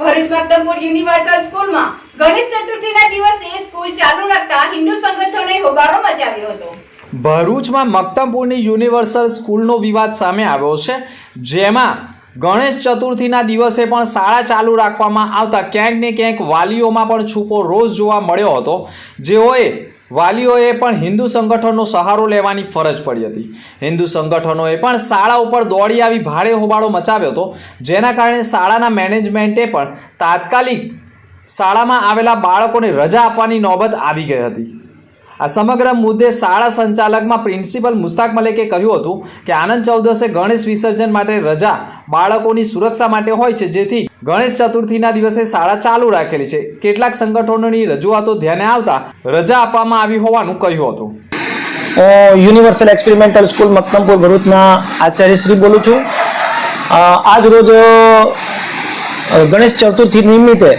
Bharuch Maktampur universal સ્કૂલમાં ગણેશ ચતુર્થીના દિવસે school ચાલુ રાખતા હિન્દુ સંગઠનોએ હોબાળો મચાવ્યો હતો. ભરૂચમાં મક્તમપુરની યુનિવર્સલ સ્કૂલનો વિવાદ સામે આવ્યો છે, જેમાં ગણેશ ચતુર્થીના દિવસે પણ શાળા ચાલુ રાખવામાં આવતા ક્યાંક ને ક્યાંક વાલીઓમાં પણ છૂપો રોષ જોવા મળ્યો હતો. જેઓએ વાલીઓએ પણ હિન્દુ સંગઠનનો સહારો લેવાની ફરજ પડી હતી. હિન્દુ સંગઠનોએ પણ શાળા ઉપર દોડી આવી ભારે હોબાળો મચાવ્યો હતો. જેના કારણે શાળાના મેનેજમેન્ટે પણ તાત્કાલિક શાળામાં આવેલા બાળકોને રજા આપવાની નોબત આવી ગઈ હતી. આ સમગ્ર મુદ્દે શાળા સંચાલકમાં પ્રિન્સિપલ મુસ્તાક મલેકે કહ્યું હતું કે આનંદ ચૌદસે ગણેશ વિસર્જન માટે રજા બાળકોની સુરક્ષા માટે હોય છે, જેથી ગણેશ ચતુર્થીના દિવસે શાળા ચાલુ રાખેલી છે. કેટલાક સંગઠનોની રજૂઆતો ધ્યાને આવતા રજા આપવામાં આવી હોવાનું કહ્યું હતું. યુનિવર્સલ એક્સપેરિમેન્ટલ સ્કૂલ મક્તમપુર ભરૂચના આચાર્ય શ્રી બોલું છું. આજ રોજ ગણેશ ચતુર્થી નિમિત્તે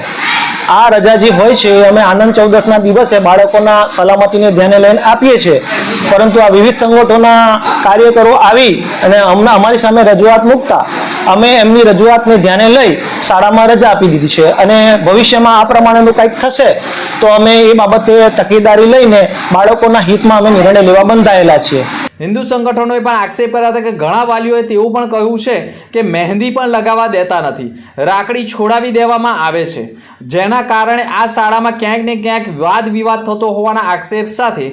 આ રજા જે હોય છે અમે આનંદ ચૌદસના દિવસે બાળકોના સલામતીને ધ્યાને લઈને આપીએ છીએ. પરંતુ આ વિવિધ સંગઠનોના કાર્યકરો આવી અને અમને અમારી સામે રજૂઆત મૂકતા અમે એમની રજૂઆતને ધ્યાને લઈ શાળામાં રજા આપી દીધી છે અને ભવિષ્યમાં આ પ્રમાણેનું કંઈક થશે, તો અમે એ બાબતે તકેદારી લઈને બાળકોના હિતમાં અમે નિર્ણય લેવા બંધાયેલા છીએ. હિન્દુ સંગઠનોએ પણ આક્ષેપ કર્યા હતા કે ઘણા વાલીઓએ તેવું પણ કહ્યું છે કે મહેંદી પણ લગાવવા દેતા નથી, રાખડી છોડાવી દેવામાં આવે છે. જેના કારણે આ શાળામાં ક્યાંક ને ક્યાંક વાદ વિવાદ થતો હોવાના આક્ષેપ સાથે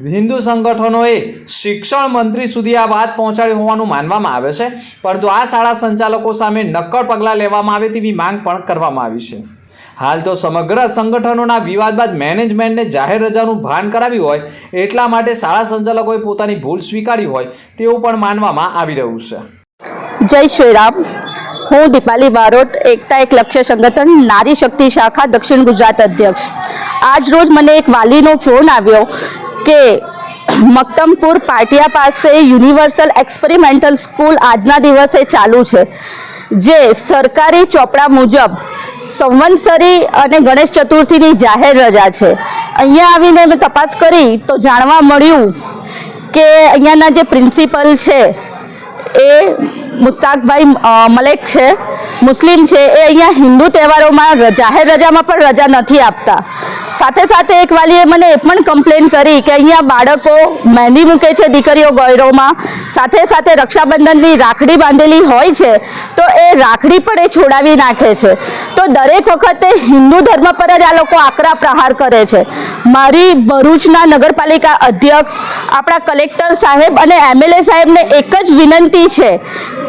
હિન્દુ સંગઠનોએ શિક્ષણ મંત્રી સુધી આ વાત પહોંચાડી હોવાનું માનવામાં આવે છે. પરંતુ આ શાળા સંચાલકો સામે નક્કર પગલાં લેવામાં આવે તેવી માંગ પણ કરવામાં આવી છે. હાલ તો સમગ્ર સંગઠનોના વિવાદ બાદ મેનેજમેન્ટને જાહેર રજાનું ભાન કરાવ્યું હોય, એટલા માટે શાળા સંચાલકોએ પોતાની ભૂલ સ્વીકારી હોય તેવું પણ માનવામાં આવી રહ્યું છે. જય શ્રી રામ હું દીપાલી બારોટ, એકતા એક લક્ષ્ય સંગઠન, નારી શક્તિ શાખા દક્ષિણ ગુજરાત અધ્યક્ષ. આજ રોજ મને એક વાલીનો ફોન આવ્યો. કે મક્તમપુર પાટિયા પાસે યુનિવર્સલ એક્સપેરિમેન્ટલ સ્કૂલ આજના દિવસે ચાલુ છે, જે સરકારી ચોપડા મુજબ સંવંતસરી અને ગણેશ ચતુર્થીની જાહેર રજા છે. અહીંયા આવીને મેં તપાસ કરી તો જાણવા મળ્યું કે અહીંયાના જે પ્રિન્સિપલ છે એ મુસ્તાકભાઈ મલેક છે, મુસ્લિમ છે, એ અહીંયા હિન્દુ તહેવારોમાં જાહેર રજામાં પણ રજા નથી આપતા. સાથે સાથે એક વાલીએ મને એ પણ કમ્પ્લેન કરી કે અહીંયા બાળકો મહેંદી મૂકે છે દીકરીઓ ગોયરોમાં. સાથે સાથે રક્ષાબંધનની રાખડી બાંધેલી હોય છે, તો એ રાખડી પણ એ છોડાવી નાખે છે. તો દરેક વખતે હિન્દુ ધર્મ પર જ આ લોકો આકરા પ્રહાર કરે છે. મારી ભરૂચના નગરપાલિકા અધ્યક્ષ, આપણા કલેક્ટર સાહેબ અને એમએલએ સાહેબને એક જ વિનંતી છે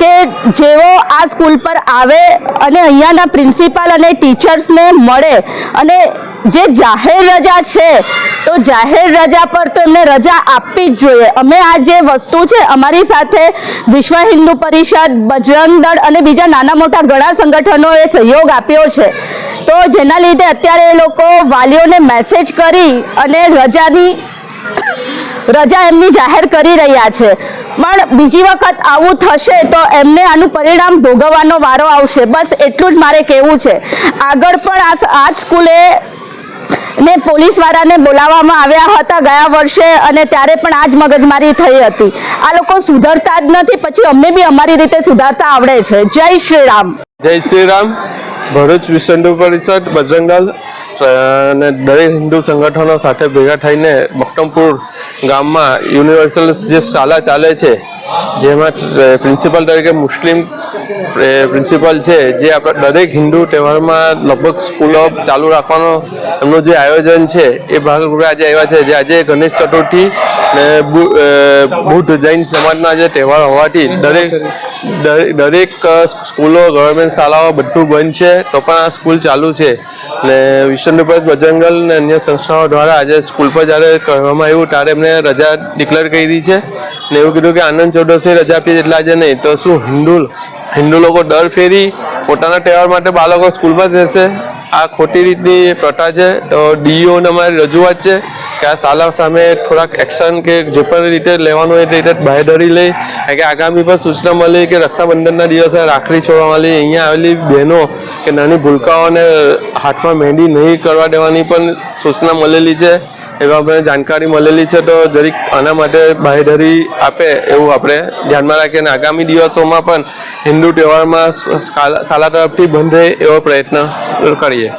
કે જેઓ આ સ્કૂલ પર આવે અને અહીંયાના પ્રિન્સિપાલ અને ટીચર્સને મળે અને જે જાહેર રજા છે, તો જાહેર રજા પર તો એમને રજા આપવી જ જોઈએ. અમે આ જે વસ્તુ છે, અમારી સાથે વિશ્વ હિન્દુ પરિષદ, બજરંગ દળ અને બીજા નાના મોટા ઘણા સંગઠનોએ સહયોગ આપ્યો છે. તો જેના લીધે અત્યારે એ લોકો વાલીઓને મેસેજ કરી અને રજાની, રજા એમની જાહેર કરી રહ્યા છે. પણ બીજી વખત આવું થશે તો એમને આનું પરિણામ ભોગવવાનો વારો આવશે. બસ એટલું જ મારે કહેવું છે. આગળ પણ આ સ્કૂલે ને પોલીસવાળાને બોલાવવામાં આવ્યા હતા ગયા વર્ષે અને ત્યારે પણ આ જ મગજમારી થઈ હતી. આ લોકો સુધરતા જ નથી, પછી અમને બી અમારી રીતે સુધારતા આવડે છે. જય શ્રી રામ. જય શ્રી રામ. ભરૂચ વિસંડુ પરિષદ બજરંગ દળ અને દરેક હિન્દુ સંગઠનો સાથે ભેગા થઈને મક્ટમપુર ગામમાં યુનિવર્સલ જે શાળા ચાલે છે, જેમાં પ્રિન્સિપલ તરીકે મુસ્લિમ પ્રિન્સિપલ છે, જે આપણા દરેક હિન્દુ તહેવારમાં લગભગ સ્કૂલો ચાલુ રાખવાનો એમનું જે આયોજન છે, એ ભાગરૂપે આજે આવ્યા છે. જે આજે ગણેશ ચતુર્થી ને બુદ્ધ જૈન સમાજના જે તહેવાર હોવાથી દરેક દરેક સ્કૂલો, ગવર્મેન્ટ શાળાઓ બધું બંધ છે, તો પણ આ સ્કૂલ ચાલુ છે. ને વિશ્વ પર બજરંગલ અને અન્ય સંસ્થાઓ દ્વારા આજે સ્કૂલ પર જ્યારે કહેવામાં આવ્યું, ત્યારે એમને રજા ડિક્લેર કરી છે. ને એવું કીધું કે આનંદ ચૌદસે રજા આપીએ એટલે આજે નહીં. તો શું હિન્દુ હિન્દુ લોકો દર ફેરી પોતાના તહેવાર માટે બાળકો સ્કૂલમાં જ રહેશે? આ ખોટી રીતની પ્રથા છે. તો ડીઈઓને અમારી રજૂઆત છે. કે આ શાળા સામે થોડાક એક્શન કે જે પણ રીતે લેવાનું હોય તે રીતે બાહેધરી લઈ. કે આગામી પણ સૂચના મળી કે રક્ષાબંધનના દિવસે રાખડી છોડવા મળી અહીંયા આવેલી બહેનો કે નાની ભૂલકાઓને હાથમાં મહેંદી નહીં કરવા દેવાની પણ સૂચના મળેલી છે. એવા આપણે જાણકારી મળેલી છે તો જરીક આના માટે બાહેધરી આપે એવું આપણે ધ્યાનમાં રાખીએ અને આગામી દિવસોમાં પણ હિન્દુ તહેવારમાં શાળા તરફથી બંધ એવો પ્રયત્ન કરીએ.